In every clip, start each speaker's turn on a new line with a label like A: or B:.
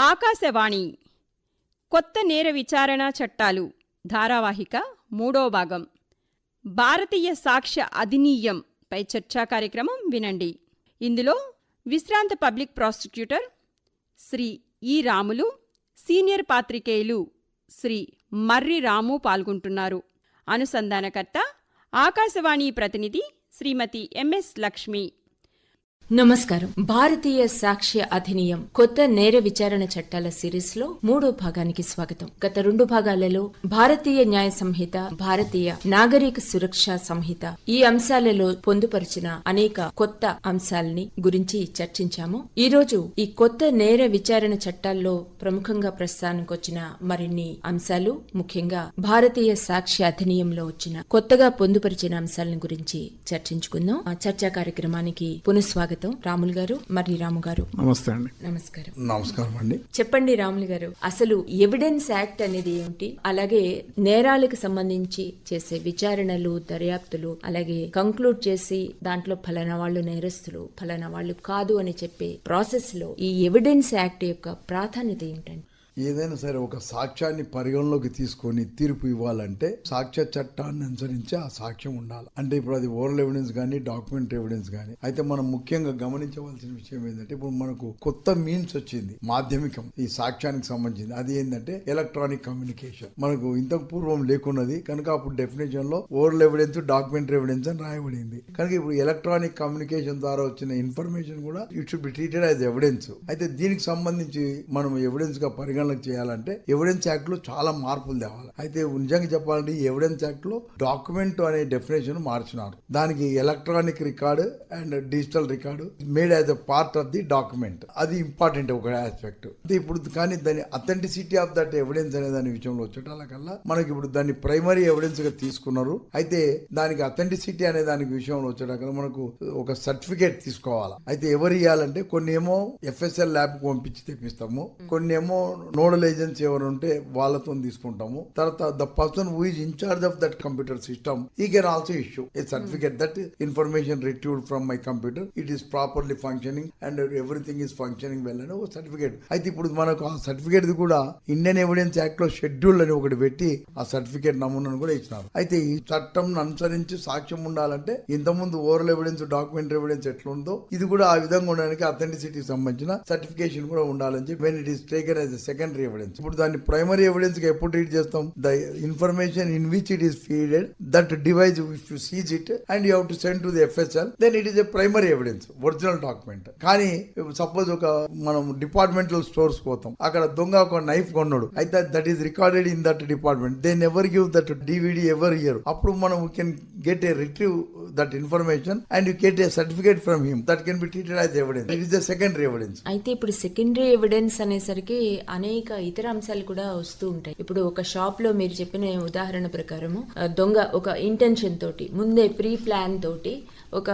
A: ఆకాశవాణి. కొత్త నేర విచారణ చట్టాలు. ధారావాహిక మూడో భాగం. భారతీయ సాక్ష్య అధినీయం పై చర్చా కార్యక్రమం వినండి. ఇందులో విశ్రాంత పబ్లిక్ ప్రాసిక్యూటర్ శ్రీ ఈ రాములు సీనియర్ పాత్రికేయులు శ్రీ మర్రి రాము పాల్గొంటున్నారు. అనుసంధానకర్త ఆకాశవాణి ప్రతినిధి శ్రీమతి ఎంఎస్ లక్ష్మి.
B: నమస్కారం. భారతీయ సాక్ష్య అధినియం కొత్త నేర విచారణ చట్టాల సిరీస్లో మూడో భాగానికి స్వాగతం. గత రెండు భాగాలలో భారతీయ న్యాయ సంహిత భారతీయ నాగరిక సురక్ష సంహిత ఈ అంశాలలో పొందుపరిచిన అనేక కొత్త అంశాలని గురించి చర్చించాము. ఈ రోజు ఈ కొత్త నేర విచారణ చట్టాల్లో ప్రముఖంగా ప్రస్థానంకొచ్చిన వచ్చిన మరిన్ని అంశాలు ముఖ్యంగా భారతీయ సాక్ష్య అధినియంలో వచ్చిన కొత్తగా పొందుపరిచిన అంశాలను గురించి చర్చించుకుందాం. ఆ చర్చా కార్యక్రమానికి పునఃస్వాగతం. రాములు గారు మరి రాము గారు.
C: నమస్తే అండి.
B: నమస్కారం.
C: నమస్కారం అండి.
B: చెప్పండి రాములు గారు అసలు ఎవిడెన్స్ యాక్ట్ అనేది ఏమిటి? అలాగే నేరాలకు సంబంధించి చేసే విచారణలు దర్యాప్తులు అలాగే కంక్లూడ్ చేసి దాంట్లో ఫలానా వాళ్ళు నేరస్తులు ఫలానా వాళ్ళు కాదు అని చెప్పే ప్రాసెస్లో ఈ ఎవిడెన్స్ యాక్ట్ యొక్క ప్రాధాన్యత ఏమిటండి?
C: ఏదైనా సరే ఒక సాక్ష్యాన్ని పరిగణలోకి తీసుకొని తీర్పు ఇవ్వాలంటే సాక్ష్య చట్టాన్ని అనుసరించి ఆ సాక్ష్యం ఉండాలి. అంటే ఇప్పుడు అది ఓరల్ ఎవిడెన్స్ కానీ డాక్యుమెంట్ ఎవిడెన్స్ కానీ అయితే మనం ముఖ్యంగా గమనించవలసిన విషయం ఏంటంటే ఇప్పుడు మనకు కొత్త మీన్స్ వచ్చింది మాధ్యమికం. ఈ సాక్ష్యానికి సంబంధించింది. అది ఏంటంటే ఎలక్ట్రానిక్ కమ్యూనికేషన్ మనకు ఇంతకు పూర్వం లేకున్నది కనుక అప్పుడు డెఫినేషన్లో ఓరల్ ఎవిడెన్స్ డాక్యుమెంటరీ ఎవిడెన్స్ అని రాయబడింది. కనుక ఇప్పుడు ఎలక్ట్రానిక్ కమ్యూనికేషన్ ద్వారా వచ్చిన ఇన్ఫర్మేషన్ కూడా it should be treated as evidence అయితే దీనికి సంబంధించి మనం ఎవిడెన్స్గా పరిగణలకు చేయాలంటే ఎవిడెన్స్ యాక్ట్లో చాలా మార్పులు తేవాలి. అయితే నిజంగా చెప్పాలంటే ఎవిడెన్స్ యాక్ట్లో డాక్యుమెంట్ అనే డెఫినేషన్ మార్చినారు. దానికి electronic record and digital record made as a part of the document అది ఇంపార్టెంట్ ఒక ఆస్పెక్ట్ ఇప్పుడు కానీ దాని అథెంటిసిటీ ఆఫ్ దట్ ఎవిడెన్స్ అనే దాని విషయంలో వచ్చేటాలకల్లా మనకి ఇప్పుడు దాన్ని ప్రైమరీ ఎవిడెన్స్గా తీసుకున్నారు. అయితే దానికి అథెంటిసిటీ అనే దానికి విషయంలో వచ్చేటాకల్లా మనకు ఒక సర్టిఫికేట్ తీసుకోవాలి? అయితే ఎవరు ఇవ్వాలంటే కొన్ని ఏమో ఎఫ్ఎస్ఎల్ ల్యాబ్కు పంపించి తెప్పిస్తాము. కొన్ని ఏమో నోడల్ ఏజెన్సీ ఎవరు ఉంటే వాళ్ళతో తీసుకుంటాము. తర్వాత the person who is in charge of that computer system he can also issue a certificate that information retrieved from my computer it is properly functioning and everything is functioning well అని ఒక certificate అయితే ఇప్పుడు మనకు ఆ certificate కూడా Indian evidence యాక్ట్లో schedule అని ఒకటి పెట్టి ఆ సర్టిఫికేట్ నమూనాను కూడా ఇచ్చినారు. అయితే ఈ చట్టం అనుసరించి సాక్ష్యం ఉండాలంటే ఇంతకుముందు ఓరల్ ఎవిడెన్స్ డాక్యుమెంటరీ ఎవిడెన్స్ ఎట్లుందో ఇది కూడా ఆ విధంగా ఉండడానికి అథెంటిసిటీకి సంబంధించిన సర్టిఫికేషన్ కూడా ఉండాలని చెప్పి when it is taken as secondary evidence ఇప్పుడు దాన్ని ప్రైమరీ ఎవిడెన్స్గా ఎప్పుడు ట్రీట్ చేస్తాం? The information in which it is feeded that device if you seize it and you have to send to the FSL then it is a primary evidence original document కానీ suppose ఒక మనం departmental stores పోతాం. అక్కడ దొంగ ఒక knife కొన్నాడు. అయితే that is recorded in that department they never give that DVD every year అప్పుడు మనం can get a retrieve that information and you get a certificate from him that can be treated as evidence it is the secondary evidence
B: అయితే ఇప్పుడు secondary evidence అనేసరికి అనే అనేక ఇతర అంశాలు కూడా వస్తూ ఉంటాయి. ఇప్పుడు ఒక షాప్లో మీరు చెప్పిన ఉదాహరణ ప్రకారము దొంగ ఒక ఇంటెన్షన్ తోటి ముందే ప్రీ ప్లాన్ తోటి ఒక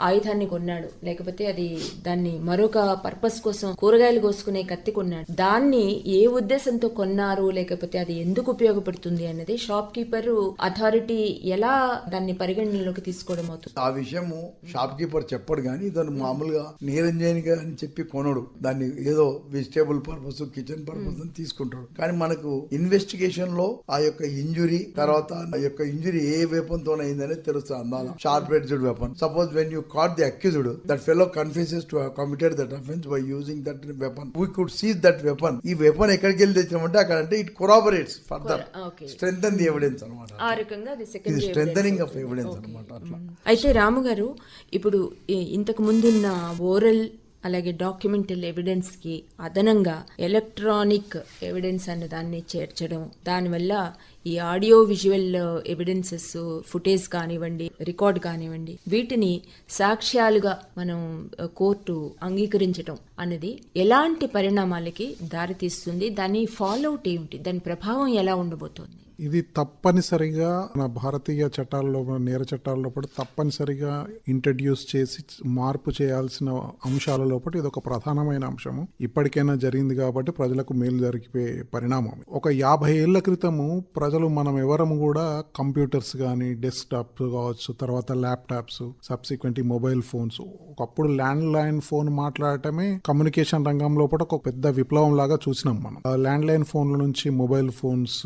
B: ఆయుధాన్ని కొన్నాడు. లేకపోతే అది దాన్ని మరొక పర్పస్ కోసం కూరగాయలు కోసుకునే కత్తి కొన్నాడు. దాన్ని ఏ ఉద్దేశంతో కొన్నారు? లేకపోతే అది ఎందుకు ఉపయోగపడుతుంది అన్నది షాప్ కీపర్ అథారిటీ ఎలా దాన్ని పరిగణనలోకి తీసుకోవడం అవుతుంది?
C: ఆ విషయము షాప్ కీపర్ చెప్పడు కానీ దాన్ని మామూలుగా నిరంజనిగా అని చెప్పి కొనడు. దాన్ని ఏదో వెజిటేబుల్ పర్పస్ కిచెన్ పర్పస్ అని తీసుకుంటాడు. కానీ మనకు ఇన్వెస్టిగేషన్లో ఆ యొక్క ఇంజురీ తర్వాత ఆ యొక్క ఇంజురీ ఏ వేపంతో అయిందనేది తెలుస్తుంది. అందాల sharp edged weapon suppose when you caught the accused that fellow confuses to committed that offence by using that weapon we could seize that weapon ఈ వెపన్ ఎక్కడికి వెళ్ళి తెచ్చినామంటే అక్కడ అంటే it corroborates further. Strengthen evidence అనమాట
B: ఆ రకంగా
C: ఇది స్ట్రెంగ్ ఆఫ్ ఎవిడెన్స్ అనమాట
B: అయితే రాము గారు ఇప్పుడు ఇంతకు ముందున్న ఓరల్ అలాగే డాక్యుమెంటల్ ఎవిడెన్స్కి అదనంగా ఎలక్ట్రానిక్ ఎవిడెన్స్ అన్న దాన్ని చేర్చడం. దానివల్ల ఈ ఆడియో విజువల్ ఎవిడెన్సెస్ ఫుటేజ్ కానివ్వండి రికార్డ్ కానివ్వండి వీటిని సాక్ష్యాలుగా మనం కోర్టు అంగీకరించడం అన్నది ఎలాంటి పరిణామాలకి దారితీస్తుంది దాని ఫాలోఅవుట్ ఏమిటి దాని ప్రభావం ఎలా ఉండబోతోంది?
D: ఇది తప్పనిసరిగా మన భారతీయ చట్టాల్లో మన నేర చట్టాల్లో కూడా తప్పనిసరిగా ఇంట్రడ్యూస్ చేసి మార్పు చేయాల్సిన అంశాల లోపల ఇది ఒక ప్రధానమైన అంశము. ఇప్పటికైనా జరిగింది కాబట్టి ప్రజలకు మేలు జరిగిపోయే పరిణామం ఒక యాభై ఏళ్ళ క్రితము ప్రజలు మనం ఎవరము కూడా కంప్యూటర్స్ కానీ డెస్క్టాప్ కావచ్చు తర్వాత ల్యాప్టాప్స్ సబ్సిక్వెంట్ మొబైల్ ఫోన్స్ ఒకప్పుడు ల్యాండ్ లైన్ ఫోన్ మాట్లాడటమే కమ్యూనికేషన్ రంగం లోపల ఒక పెద్ద విప్లవం లాగా చూసినాం మనం. ల్యాండ్ లైన్ ఫోన్ల నుంచి మొబైల్ ఫోన్స్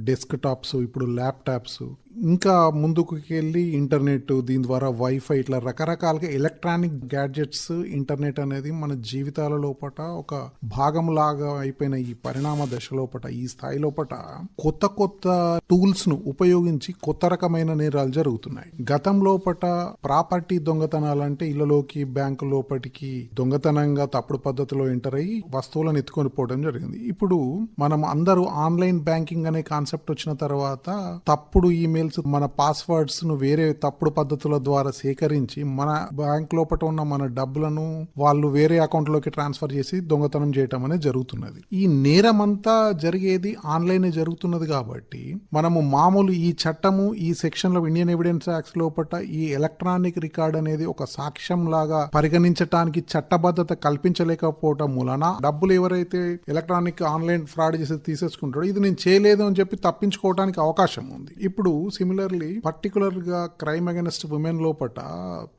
D: డెస్క్ టాప్స్ ఇప్పుడు ల్యాప్టాప్స్ ఇంకా ముందుకు వెళ్ళి ఇంటర్నెట్ దీని ద్వారా వైఫై ఇట్లా రకరకాలుగా ఎలక్ట్రానిక్ గ్యాడ్జెట్స్ ఇంటర్నెట్ అనేది మన జీవితాల లోపట ఒక భాగం లాగా అయిపోయిన ఈ పరిణామ దశ పట ఈ స్థాయి పట కొత్త కొత్త టూల్స్ను ఉపయోగించి కొత్త రకమైన నేరాలు జరుగుతున్నాయి. గతం లోపట ప్రాపర్టీ దొంగతనాలంటే ఇళ్ళలోకి బ్యాంకు లోపటికి దొంగతనంగా తప్పుడు పద్ధతిలో ఎంటర్ అయ్యి వస్తువులను ఎత్తుకొని పోవడం జరిగింది. ఇప్పుడు మనం అందరూ ఆన్లైన్ బ్యాంకింగ్ అనే కాన్సెప్ట్ వచ్చిన తర్వాత తప్పుడు ఈమెయిల్స్ మన పాస్వర్డ్స్ను వేరే తప్పుడు పద్ధతుల ద్వారా సేకరించి మన బ్యాంక్ లోపల ఉన్న మన డబ్బులను వాళ్ళు వేరే అకౌంట్లోకి ట్రాన్స్ఫర్ చేసి దొంగతనం చేయటం అనేది జరుగుతున్నది. ఈ నేరం అంతా జరిగేది ఆన్లైన్ జరుగుతున్నది కాబట్టి మనము మామూలు ఈ చట్టము ఈ సెక్షన్లో ఇండియన్ ఎవిడెన్స్ యాక్ట్ లోపల ఈ ఎలక్ట్రానిక్ రికార్డ్ అనేది ఒక సాక్ష్యం లాగా పరిగణించటానికి చట్టబద్ధత కల్పించలేకపోవటం మూలన డబ్బులు ఎవరైతే ఎలక్ట్రానిక్ ఆన్లైన్ ఫ్రాడ్ చేసి తీసేసుకుంటాడో ఇది నేను చేయలేదు అని చెప్పి తప్పించుకోవడానికి అవకాశం ఉంది. ఇప్పుడు సిమిలర్లీ పర్టికులర్గా క్రైమ్ అగెన్స్ట్ ఉమెన్ లోపట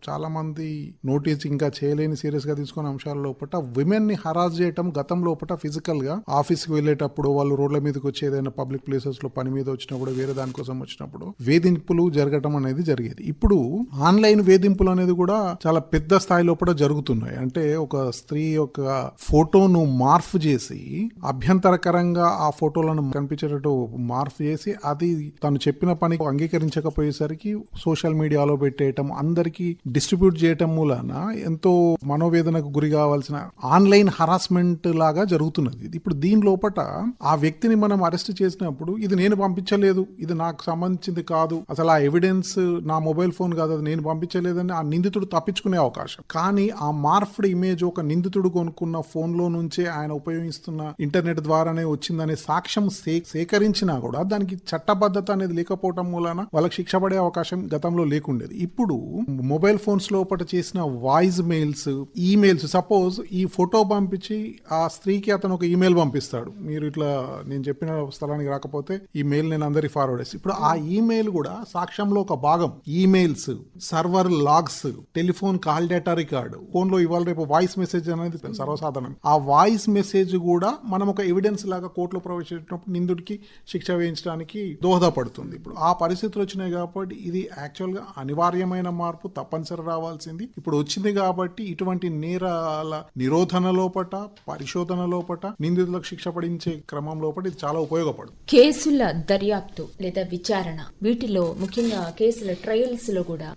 D: చాలా మంది నోటీస్ ఇంకా చేయలేని సీరియస్గా తీసుకున్న అంశాల లోపట విమెన్ని హరాస్ చేయటం గతం లోపట ఫిజికల్గా. ఆఫీస్కి వెళ్ళేటప్పుడు వాళ్ళు రోడ్ల మీదకి వచ్చి ఏదైనా పబ్లిక్ ప్లేసెస్లో పని మీద వచ్చినప్పుడు వేరే దానికోసం వచ్చినప్పుడు వేధింపులు జరగటం అనేది జరిగేది. ఇప్పుడు ఆన్లైన్ వేధింపులు అనేది కూడా చాలా పెద్ద స్థాయి లోపల జరుగుతున్నాయి. అంటే ఒక స్త్రీ యొక్క ఫోటోను మార్ఫ్ చేసి అభ్యంతరకరంగా ఆ ఫోటోలను కనిపించేటట్టు మార్ఫ్ చేసి అది తను చెప్పిన పని అంగీకరించకపోయేసరికి సోషల్ మీడియాలో పెట్టేయటం అందరికీ డిస్ట్రిబ్యూట్ చేయటం మూలన ఎంతో మనోవేదనకు గురి కావాల్సిన ఆన్లైన్ హరాస్మెంట్ లాగా జరుగుతున్నది. ఇప్పుడు దీని లోపట ఆ వ్యక్తిని మనం అరెస్ట్ చేసినప్పుడు ఇది నేను పంపించలేదు ఇది నాకు సంబంధించింది కాదు అసలు ఆ ఎవిడెన్స్ నా మొబైల్ ఫోన్ కాదు అది నేను పంపించలేదని ఆ నిందితుడు తప్పించుకునే అవకాశం. కానీ ఆ మార్ఫ్డ్ ఇమేజ్ ఒక నిందితుడు కొనుక్కున్న ఫోన్లో నుంచే ఆయన ఉపయోగిస్తున్న ఇంటర్నెట్ ద్వారానే వచ్చిందనే సాక్ష్యం సే- సేకరించినా కూడా దానికి చట్టబద్ధత అనేది లేకపోవటం మూలాన వాళ్ళకి శిక్ష పడే అవకాశం గతంలో లేకుండేది. ఇప్పుడు మొబైల్ ఫోన్స్ లోపల చేసిన వాయిస్ మెయిల్స్ ఈమెయిల్స్ సపోజ్ ఈ ఫోటో పంపించి ఆ స్త్రీకి అతను ఒక ఈమెయిల్ పంపిస్తాడు. మీరు ఇట్లా నేను చెప్పిన స్థలానికి రాకపోతే ఈ మెయిల్ నేను అందరికి ఫార్వర్డ్ చేసి. ఇప్పుడు ఆ ఈమెయిల్ కూడా సాక్ష్యంలో ఒక భాగం. Emails server logs telephone call data record ఫోన్లో ఇవాళ రేపు వాయిస్ మెసేజ్ అనేది సర్వసాధారణం. ఆ వాయిస్ మెసేజ్ కూడా మనం ఒక ఎవిడెన్స్ లాగా కోర్టులో ప్రవేశించినప్పుడు నిందుడికి శిక్ష వేయించడానికి దోహదపడుతుంది. ఇప్పుడు ఆ పరిస్థితులు వచ్చినాయి కాబట్టి ఇది యాక్చువల్గా అనివార్యమైన మార్పు తప్పనిసరి రావాల్సింది. ఇప్పుడు వచ్చింది కాబట్టి ఇటువంటి నేరాల నిరోధన లోపట పరిశోధన లోపట నిందితులకు శిక్ష పడించే క్రమం లోపల ఇది చాలా ఉపయోగపడుతుంది.
B: కేసుల దర్యాప్తు లేదా విచారణ వీటిలో ముఖ్యంగా కేసుల ట్రయల్స్లో కూడా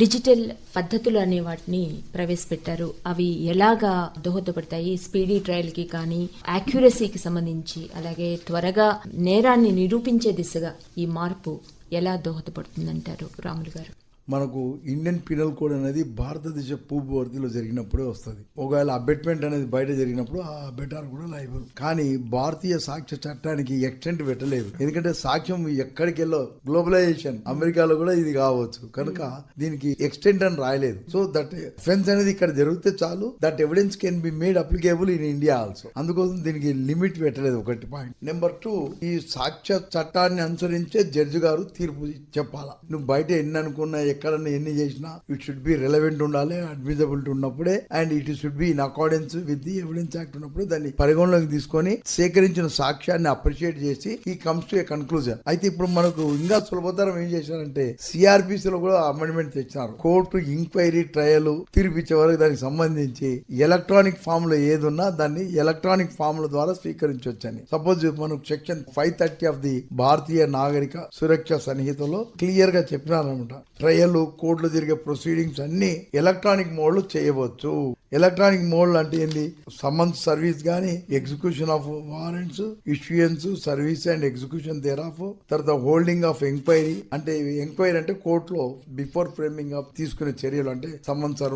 B: డిజిటల్ పద్ధతులు అనే వాటిని ప్రవేశపెట్టారు. అవి ఎలాగా దోహదపడతాయి? స్పీడీ ట్రయల్కి కానీ యాక్యురసీకి సంబంధించి అలాగే త్వరగా నేరాన్ని నిరూపించే దిశగా ఈ మార్పు ఎలా దోహదపడుతుందంటారు రాములు గారు?
C: మనకు ఇండియన్ పీనల్ కోడ్ అనేది భారతదేశ పూర్వవర్తిలో జరిగినప్పుడే వస్తుంది. ఒకవేళ అబెట్మెంట్ అనేది బయట జరిగినప్పుడు ఆ అబెటార్ కూడా లైబుల్ కానీ భారతీయ సాక్ష్య చట్టానికి ఎక్స్టెంట్ పెట్టలేదు. ఎందుకంటే సాక్ష్యం ఎక్కడికి వెళ్ళో గ్లోబలైజేషన్ అమెరికాలో కూడా ఇది కావచ్చు. కనుక దీనికి ఎక్స్టెంట్ అని రాయలేదు. సో దట్ ఫెన్స్ అనేది ఇక్కడ జరిగితే చాలు. That evidence can be made applicable in India also అందుకోసం దీనికి లిమిట్ పెట్టలేదు ఒకటి పాయింట్ నెంబర్ టూ ఈ సాక్ష్య చట్టాన్ని అనుసరించే జడ్జి గారు తీర్పు చెప్పాలా? నువ్వు బయట ఎన్ని అనుకున్నా ఎక్కడన్నా ఎన్ని చేసినా ఇట్ షుడ్ బి రెలవెంట్ ఉండాలి అడ్మిజబిలిటీ ఉన్నప్పుడే and it should be in accordance with the evidence act ఉన్నప్పుడు దాన్ని పరిగణలోకి తీసుకొని సేకరించిన సాక్ష్యాన్ని అప్రిషియేట్ చేసి he comes to A conclusion అయితే ఇప్పుడు మనకు ఇంకా సులభతరం ఏం చేశారంటే సిఆర్పిసి లో కూడా అమెండ్మెంట్ తెచ్చినారు. కోర్టు ఇంక్వైరీ ట్రయల్ తీర్పిచ్చే వరకు దానికి సంబంధించి ఎలక్ట్రానిక్ ఫామ్లో ఏది ఉన్నా దాన్ని ఎలక్ట్రానిక్ ఫామ్ ల ద్వారా స్వీకరించవచ్చని. సపోజ్ మనకు section five thirty of the Bharatiya Nagarik Suraksha సన్నిహితలో క్లియర్గా చెప్పినారనమాట. ట్రయల్ కోట్లు జరిగే ప్రొసీడింగ్స్ అన్ని ఎలక్ట్రానిక్ మోడ్లో చేయవచ్చు. ఎలక్ట్రానిక్ మోడ్ అంటే ఏంది? సమన్స్ సర్వీస్ గానీ execution of warrants issuance service and execution thereof తర్వాత హోల్డింగ్ ఆఫ్ ఎంక్వైరీ అంటే ఎంక్వైరీ అంటే కోర్టులో బిఫోర్ ఫ్రేమింగ్ ఆఫ్ తీసుకునే చర్యలు అంటే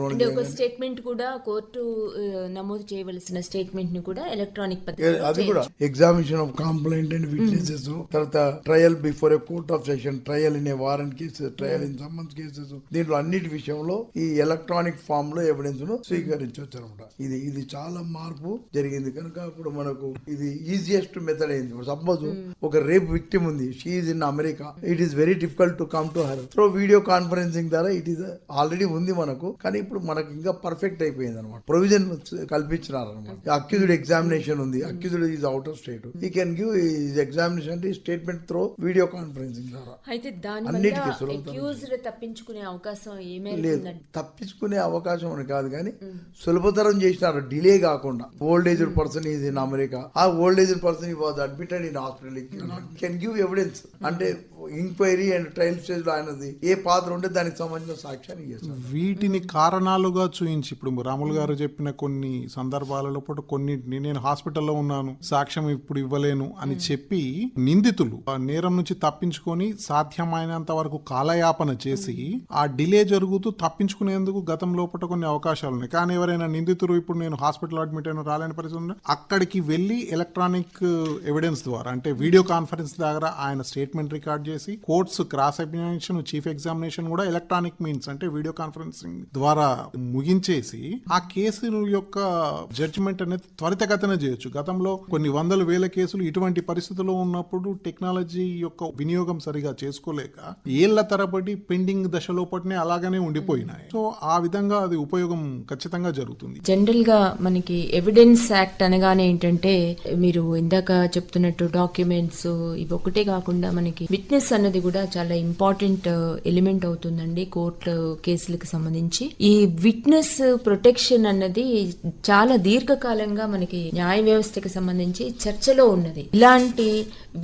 B: అంటే ఒక స్టేట్మెంట్ కూడా కోర్టు నమోదు చేయవలసిన స్టేట్మెంట్ని కూడా ఎలక్ట్రానిక్
C: అది కూడా examination of complaint and witnesses తర్వాత trial before a court of session trial in a warrant cases trial in summons cases దీంట్లో అన్నిటి విషయంలో ఈ ఎలక్ట్రానిక్ ఫామ్లో ఎవిడెన్స్ను స్వీకరించవచ్చు. అనుసరించవచ్చు అనమాట ఇది ఇది చాలా మార్పు జరిగింది. కనుక ఇప్పుడు మనకు ఇది ఈజియెస్ట్ మెథడ్ అయింది. సపోజ్ ఒక రేప్ విక్టిమ్ ఉంది. She in America it is very difficult to come to her through video conferencing ద్వారా ఇట్ ఈస్ ఆల్రెడీ ఉంది మనకు. కానీ ఇప్పుడు మనకు ఇంకా పర్ఫెక్ట్ అయిపోయింది అనమాట ప్రొవిజన్ కల్పించినారు అనమాట అక్యూజ్డ్ ఎగ్జామినేషన్ ఉంది. Accused is out of state he can give is examination అంటే స్టేట్మెంట్ త్రో వీడియో కాన్ఫరెన్సింగ్ ద్వారా.
B: అయితే దాని తప్పించుకునే అవకాశం
C: లేదు. తప్పించుకునే అవకాశం అని కాదు కానీ సులభతరం చేసినారు. డిలే కాకుండా. Old age person is in America. ఆ old age person was admitted in hospital can give evidence అంటే ఎంక్వైరీ అండ్ ట్రయల్ స్టేజ్లో ఆయనది ఏ పాత్ర ఉంటే దానికి సంబంధించిన సాక్ష్యాన్ని చేస్తారు
D: వీటిని కారణాలుగా చూయించి ఇప్పుడు రాములు గారు చెప్పిన కొన్ని సందర్భాలలో పాటు కొన్నింటిని నేను హాస్పిటల్లో ఉన్నాను సాక్ష్యం ఇప్పుడు ఇవ్వలేను అని చెప్పి నిందితులు ఆ నేరం నుంచి తప్పించుకొని సాధ్యమైనంత వరకు కాలయాపన చేసి ఆ డిలే జరుగుతూ తప్పించుకునేందుకు గతం లోపల కొన్ని అవకాశాలు ఉన్నాయి. కానీ ఎవరైనా నిందితులు ఇప్పుడు నేను హాస్పిటల్ అడ్మిట్ అయిన రాలేని పరిస్థితి ఉంది? అక్కడికి వెళ్ళి ఎలక్ట్రానిక్ ఎవిడెన్స్ ద్వారా అంటే వీడియో కాన్ఫరెన్స్ ద్వారా ఆయన స్టేట్మెంట్ రికార్డ్ చేసి courts cross examination chief examination కూడా ఎలక్ట్రానిక్ మీన్స్ అంటే వీడియో కాన్ఫరెన్సింగ్ ద్వారా ముగించేసి ఆ కేసు యొక్క జడ్జిమెంట్ అనేది త్వరితగతన చేయొచ్చు. గతంలో కొన్ని వందల వేల కేసులు ఇటువంటి పరిస్థితుల్లో ఉన్నప్పుడు టెక్నాలజీ యొక్క వినియోగం సరిగా చేసుకోలేక ఏళ్ళ తరబడి పెండింగ్ దశలోపటినే అలాగనే ఉండిపోయినాయి. సో ఆ విధంగా అది ఉపయోగం ఖచ్చితంగా జరుగుతుంది.
B: జనరల్గా మనకి ఎవిడెన్స్ యాక్ట్ అనగానే ఏంటంటే మీరు ఇందాక చెప్తున్నట్టు డాక్యుమెంట్స్ ఇవి ఒకటే కాకుండా మనకి విట్నెస్ అన్నది కూడా చాలా ఇంపార్టెంట్ ఎలిమెంట్ అవుతుందండి కోర్టు కేసులకు సంబంధించి. ఈ విట్నెస్ ప్రొటెక్షన్ అన్నది చాలా దీర్ఘకాలంగా మనకి న్యాయ వ్యవస్థకి సంబంధించి చర్చలో ఉన్నది. ఇలాంటి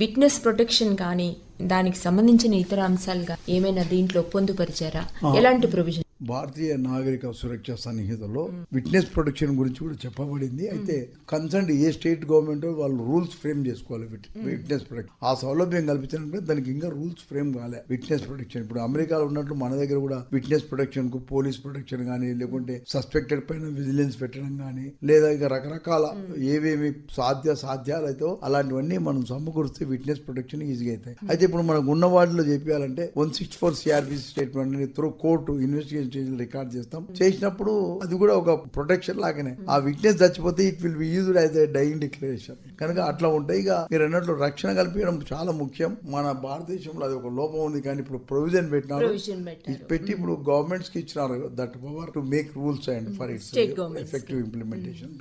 B: విట్నెస్ ప్రొటెక్షన్ కానీ దానికి సంబంధించిన ఇతర అంశాలుగా ఏమైనా దీంట్లో పొందుపరిచారా? ఎలాంటి ప్రొవిజన్?
C: భారతీయ నాగరిక సురక్ష సన్నిహితలో విట్నెస్ ప్రొటెక్షన్ గురించి కూడా చెప్పబడింది. అయితే కన్సర్న్ ఏ స్టేట్ గవర్నమెంట్ వాళ్ళు రూల్స్ ఫ్రేమ్ చేసుకోవాలి విట్నెస్ ప్రొటెక్షన్. ఆ సౌలభ్యం కల్పించాలంటే దానికి ఇంకా రూల్స్ ఫ్రేమ్ కాలే విట్నెస్ ప్రొటెక్షన్. ఇప్పుడు అమెరికాలో ఉన్నట్లు మన దగ్గర కూడా విట్నెస్ ప్రొటెక్షన్కు పోలీస్ ప్రొటెక్షన్ కానీ లేకుంటే సస్పెక్టెడ్ పైన విజిలెన్స్ పెట్టడం కానీ లేదా ఇంకా రకరకాల ఏవేమి సాధ్య సాధ్యాలు అయితే అలాంటివన్నీ మనం సమకూరిస్తే విట్నెస్ ప్రొటెక్షన్ ఈజీగా అవుతాయి. అయితే ఇప్పుడు మనకు ఉన్న వాటిలో చెప్పాలంటే one sixty four CRP statement through court investigation record చేస్తాం. చేసినప్పుడు అది కూడా ఒక ప్రొటెక్షన్ లాగానే. ఆ విట్నెస్ చచ్చిపోతే it will be used as a dying declaration కనుక అట్లా ఉంటాయి ఇక మీరు అన్నట్లు రక్షణ కల్పించడం చాలా ముఖ్యం. మన భారతదేశంలో అది ఒక లోపం ఉంది. కానీ ఇప్పుడు ప్రొవిజన్ పెట్టినారు.
B: ప్రొవిజన్ పెట్టారు.
C: ఇది పెట్టి ఇప్పుడు గవర్నమెంట్స్కి ఇచ్చినారు. That power to make rules and for its effective implementation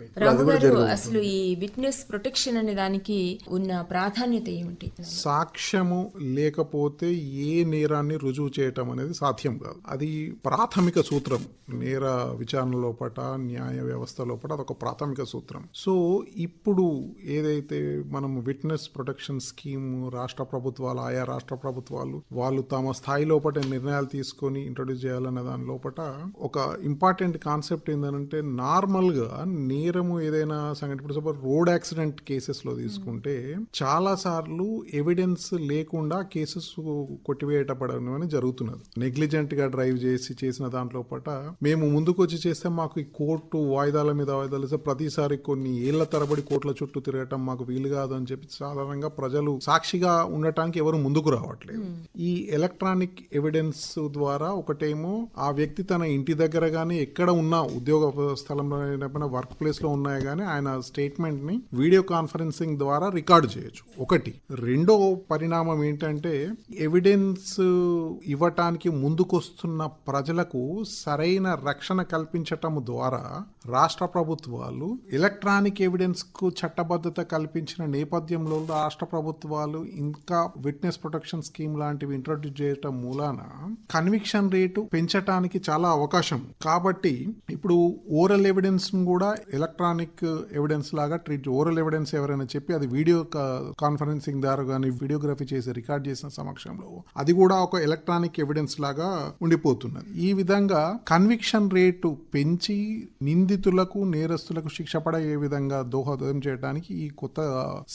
B: అసలు ఈ విట్నెస్ ప్రొటెక్షన్ అనే దానికి ఉన్న ప్రాధాన్యత ఏమిటి?
D: సాక్ష్యము లేకపోతే ఏ నేరాన్ని రుజువు చేయటం అనేది సాధ్యం కాదు. అది ప్రాథమిక ప్రాథమిక సూత్రం నేర విచారణ లోపట న్యాయ వ్యవస్థ లోపల అదొక ప్రాథమిక సూత్రం. సో ఇప్పుడు ఏదైతే మనం విట్నెస్ ప్రొటెక్షన్ స్కీమ్ రాష్ట్ర ప్రభుత్వాలు ఆయా రాష్ట్ర ప్రభుత్వాలు వాళ్ళు తమ స్థాయి లోపట నిర్ణయాలు తీసుకొని ఇంట్రొడ్యూస్ చేయాలన్న దాని లోపల ఒక ఇంపార్టెంట్ కాన్సెప్ట్ ఏంటంటే నార్మల్గా నేరము ఏదైనా సంఘటన ఇప్పుడు సపోజ్ రోడ్ యాక్సిడెంట్ కేసెస్లో తీసుకుంటే చాలా సార్లు ఎవిడెన్స్ లేకుండా కేసెస్ కొట్టివేయటపడడం అని జరుగుతున్నది. నెగ్లిజెంట్గా డ్రైవ్ చేసి చేసిన దాంట్లో పట మేము ముందుకు వచ్చి చేస్తే మాకు ఈ కోర్టు వాయిదాల మీద వాయిదాలు ఇస్తే ప్రతిసారి కొన్ని ఏళ్ళ తరబడి కోట్ల చుట్టూ తిరగటం మాకు వీలు కాదు అని చెప్పి సాధారణంగా ప్రజలు సాక్షిగా ఉండటానికి ఎవరు ముందుకు రావట్లేదు. ఈ ఎలక్ట్రానిక్ ఎవిడెన్స్ ద్వారా ఒకటేమో ఆ వ్యక్తి తన ఇంటి దగ్గర గానీ ఎక్కడ ఉన్నా ఉద్యోగ స్థలంలో వర్క్ ప్లేస్లో ఉన్నాయి కానీ ఆయన స్టేట్మెంట్ని వీడియో కాన్ఫరెన్సింగ్ ద్వారా రికార్డు చేయొచ్చు. ఒకటి. రెండో పరిణామం ఏంటంటే ఎవిడెన్స్ ఇవ్వటానికి ముందుకొస్తున్న ప్రజలకు సరైన రక్షణ కల్పించటం ద్వారా రాష్ట్ర ప్రభుత్వాలు ఎలక్ట్రానిక్ ఎవిడెన్స్కు చట్టబద్ధత కల్పించిన నేపథ్యంలో రాష్ట్ర ప్రభుత్వాలు ఇంకా విట్నెస్ ప్రొటెక్షన్ స్కీమ్ లాంటివి ఇంట్రొడ్యూస్ చేయటం మూలాన కన్విక్షన్ రేటు పెంచటానికి చాలా అవకాశం. కాబట్టి ఇప్పుడు ఓరల్ ఎవిడెన్స్ కూడా ఎలక్ట్రానిక్ ఎవిడెన్స్ లాగా ట్రీట్ ఓరల్ ఎవిడెన్స్ ఎవరైనా చెప్పి అది వీడియో కాన్ఫరెన్సింగ్ ద్వారా కానీ వీడియోగ్రఫీ చేసి రికార్డ్ చేసిన సమక్షంలో అది కూడా ఒక ఎలక్ట్రానిక్ ఎవిడెన్స్ లాగా ఉండిపోతున్నది. ఈ విధంగా కన్విక్షన్ రేటు పెంచి నిందితులకు నేరస్తులకు శిక్ష పడే విధంగా దోహదం చేయడానికి ఈ కొత్త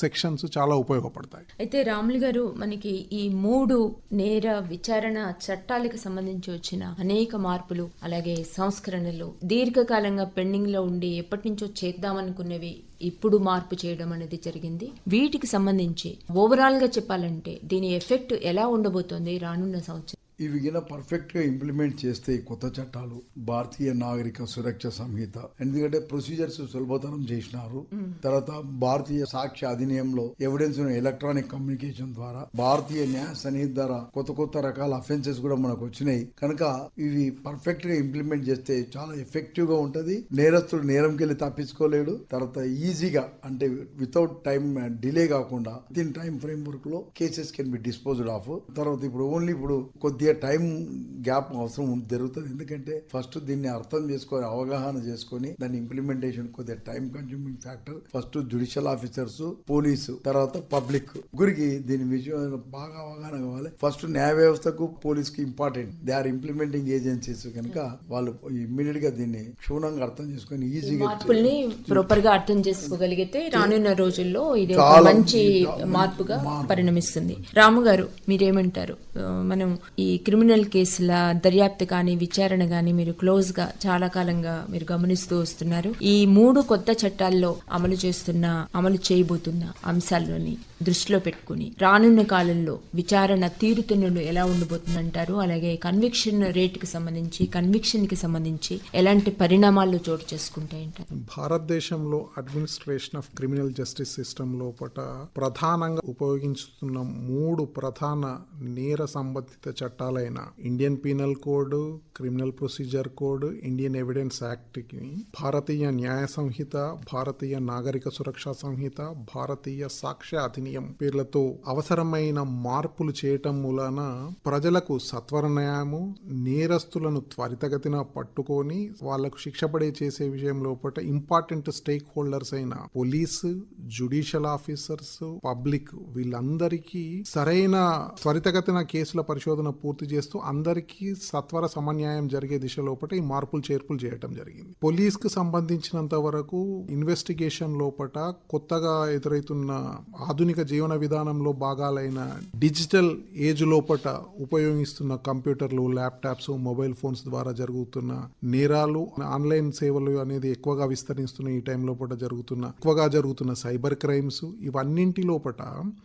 D: సెక్షన్స్ చాలా ఉపయోగపడతాయి.
B: అయితే రాములు గారు మనకి ఈ మూడు నేర విచారణ చట్టాలకు సంబంధించి వచ్చిన అనేక మార్పులు అలాగే సంస్కరణలు దీర్ఘకాలంగా పెండింగ్లో ఉండి ఎప్పటి నుంచో చేద్దామనుకున్నవి ఇప్పుడు మార్పు చేయడం అనేది జరిగింది. వీటికి సంబంధించి ఓవరాల్గా చెప్పాలంటే దీని ఎఫెక్ట్ ఎలా ఉండబోతోంది రానున్న సంవత్సరం?
C: ఇవి గిన పర్ఫెక్ట్గా ఇంప్లిమెంట్ చేస్తే కొత్త చట్టాలు భారతీయ నాగరిక సురక్ష సంహిత ఎందుకంటే ప్రొసీజర్స్ సులభతరం చేసినారు. తర్వాత భారతీయ సాక్ష్య అధినియంలో ఎవిడెన్స్ ఎలక్ట్రానిక్ కమ్యూనికేషన్ ద్వారా భారతీయ న్యాయ సన్నిహిత ద్వారా కొత్త కొత్త రకాల అఫెన్సెస్ కూడా మనకు వచ్చినాయి. కనుక ఇవి పర్ఫెక్ట్గా ఇంప్లిమెంట్ చేస్తే చాలా ఎఫెక్టివ్గా ఉంటది. నేరస్తుడు నేరంకి వెళ్ళి తప్పించుకోలేడు. తర్వాత ఈజీగా అంటే వితౌట్ టైం డిలే కాకుండా దీని టైం ఫ్రేమ్ వర్క్లో cases can be disposed of తర్వాత ఇప్పుడు ఓన్లీ ఇప్పుడు కొద్దిగా టైం గ్యాప్ అవసరం జరుగుతుంది. ఎందుకంటే ఫస్ట్ దీన్ని అర్థం చేసుకొని అవగాహన చేసుకొని దాని ఇంప్లిమెంటేషన్ కొద్దిగా time consuming factor first judicial officers police తర్వాత పబ్లిక్ గురికి దీని విషయం బాగా అవగాహన కావాలి. ఫస్ట్ న్యాయ వ్యవస్థకు పోలీస్కి important they are implementing agencies కనుక వాళ్ళు ఇమ్మీడియట్గా దీన్ని క్షుణ్ణంగా అర్థం చేసుకొని ఈజీగా
B: ప్రాపర్గా అర్థం చేసుకోగలిగితే రానున్న రోజుల్లో ఇది మంచి మార్పుగా
C: మార్పు.
B: పరిణమిస్తుంది. రాము గారు మీరేమంటారు? మనం ఈ క్రిమినల్ కేసుల దర్యాప్తు కానీ విచారణ కానీ మీరు క్లోజ్గా చాలా కాలంగా మీరు గమనిస్తూ వస్తున్నారు. ఈ మూడు కొత్త చట్టాల్లో అమలు చేస్తున్న అమలు చేయబోతున్న అంశాల్లోని దృష్టిలో పెట్టుకుని రానున్న కాలంలో విచారణ తీరుతెన్నులు ఎలా ఉండబోతుందంటారు? అలాగే కన్విక్షన్ రేటుకి సంబంధించి కన్విక్షన్కి సంబంధించి ఎలాంటి పరిణామాలు చోటు చేసుకుంటాయంటారు
D: భారతదేశంలో administration of criminal justice system లోపల ప్రధానంగా ఉపయోగించుతున్న మూడు ప్రధాన నేర సంబంధిత చట్టాలు చట్టాలైన Indian penal code criminal procedure code Indian evidence యాక్ట్కి Bharatiya న్యాయ సంహిత భారతీయ నాగరిక సురక్ష సంహిత భారతీయ సాక్ష్య అధినియం పేర్లతో అవసరమైన మార్పులు చేయటం మూలాన ప్రజలకు సత్వర న్యాయము నేరస్తులను త్వరితగతిన పట్టుకొని వాళ్ళకు శిక్ష పడే చేసే విషయంలో లోపల ఇంపార్టెంట్ స్టేక్ హోల్డర్స్ అయిన పోలీసు జుడిషియల్ ఆఫీసర్స్ పబ్లిక్ వీళ్ళందరికీ సరైన త్వరితగతిన కేసుల పరిశోధన పూర్తి చేస్తూ అందరికీ సత్వర సమన్యాయం జరిగే దిశలోపట ఈ మార్పులు చేర్పులు చేయటం జరిగింది. పోలీస్కు సంబంధించినంత వరకు ఇన్వెస్టిగేషన్ లోపట కొత్తగా ఎదురైతున్న ఆధునిక జీవన విధానంలో భాగాలైన డిజిటల్ ఏజ్ లోపట ఉపయోగిస్తున్న కంప్యూటర్లు ల్యాప్టాప్స్ మొబైల్ ఫోన్స్ ద్వారా జరుగుతున్న నేరాలు ఆన్లైన్ సేవలు అనేది ఎక్కువగా విస్తరిస్తున్న ఈ టైం లోపల జరుగుతున్న ఎక్కువగా జరుగుతున్న సైబర్ క్రైమ్స్ ఇవన్నింటి లోపట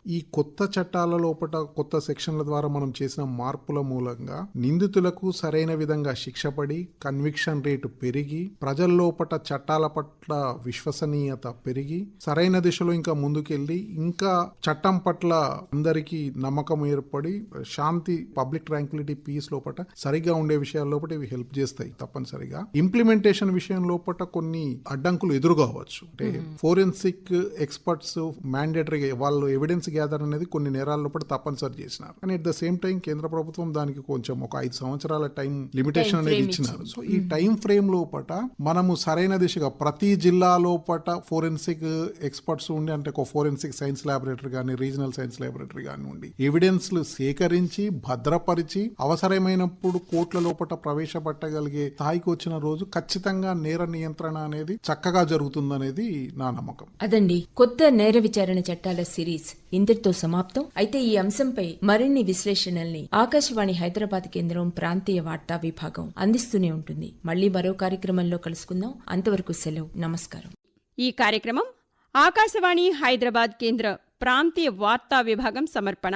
D: ఈ కొత్త చట్టాల లోపట కొత్త సెక్షన్ల ద్వారా మనం చేసిన మార్పుల మూలంగా నిందితులకు సరైన విధంగా శిక్ష పడి కన్విక్షన్ రేటు పెరిగి ప్రజల లోపట చట్టాల పట్ల విశ్వసనీయత పెరిగి సరైన దిశలో ఇంకా ముందుకెళ్ళి ఇంకా చట్టం పట్ల అందరికీ నమ్మకం ఏర్పడి శాంతి పబ్లిక్ ట్రాంక్విలిటీ పీస్ లోపల సరిగ్గా ఉండే విషయాల లోపల ఇవి హెల్ప్ చేస్తాయి తప్పనిసరిగా. ఇంప్లిమెంటేషన్ విషయం లోపల కొన్ని అడ్డంకులు ఎదురుకావచ్చు. అంటే ఫోరెన్సిక్ ఎక్స్పర్ట్స్ మ్యాండేటరీగా వాళ్ళు ఎవిడెన్స్ గ్యాదర్ అనేది కొన్ని నేరాల లోపల తప్పనిసరి చేసినారు. కానీ అట్ ద సేమ్ టైం కేంద్ర ప్రభుత్వం దానికి కొంచెం ఒక ఐదు సంవత్సరాల టైం లిమిటేషన్ అనేది ఇచ్చినారు. సో ఈ టైం ఫ్రేమ్ లోపల మనము సరైన దిశగా ప్రతి జిల్లా లోపల ఫోరెన్సిక్ ఎక్స్పర్ట్స్ ఉండి అంటే ఒక ఫోరెన్సిక్ సైన్స్ ల్యాబొరేటరీ కానీ రీజనల్ సైన్స్ ల్యాబొరేటరీ కానీ ఉండి ఎవిడెన్స్లు సేకరించి భద్రపరిచి అవసరమైనప్పుడు కోర్టుల లోపల ప్రవేశపెట్టగలిగే స్థాయికి వచ్చిన రోజు ఖచ్చితంగా నేర నియంత్రణ అనేది చక్కగా జరుగుతుందనేది నా నమ్మకం.
B: అదండి కొత్త నేర విచారణ చట్టాల సిరీస్. ఇంతటితో సమాప్తం. అయితే ఈ అంశంపై మరిన్ని విశ్లేషణల్ని ఆకాశవాణి హైదరాబాద్ కేంద్రం ప్రాంతీయ వార్తా విభాగం అందిస్తూనే ఉంటుంది. మళ్ళీ మరో కార్యక్రమంలో కలుసుకుందాం. అంతవరకు సెలవు. నమస్కారం.
A: ఈ కార్యక్రమం ఆకాశవాణి హైదరాబాద్ కేంద్ర ప్రాంతీయ వార్తా విభాగం సమర్పణ.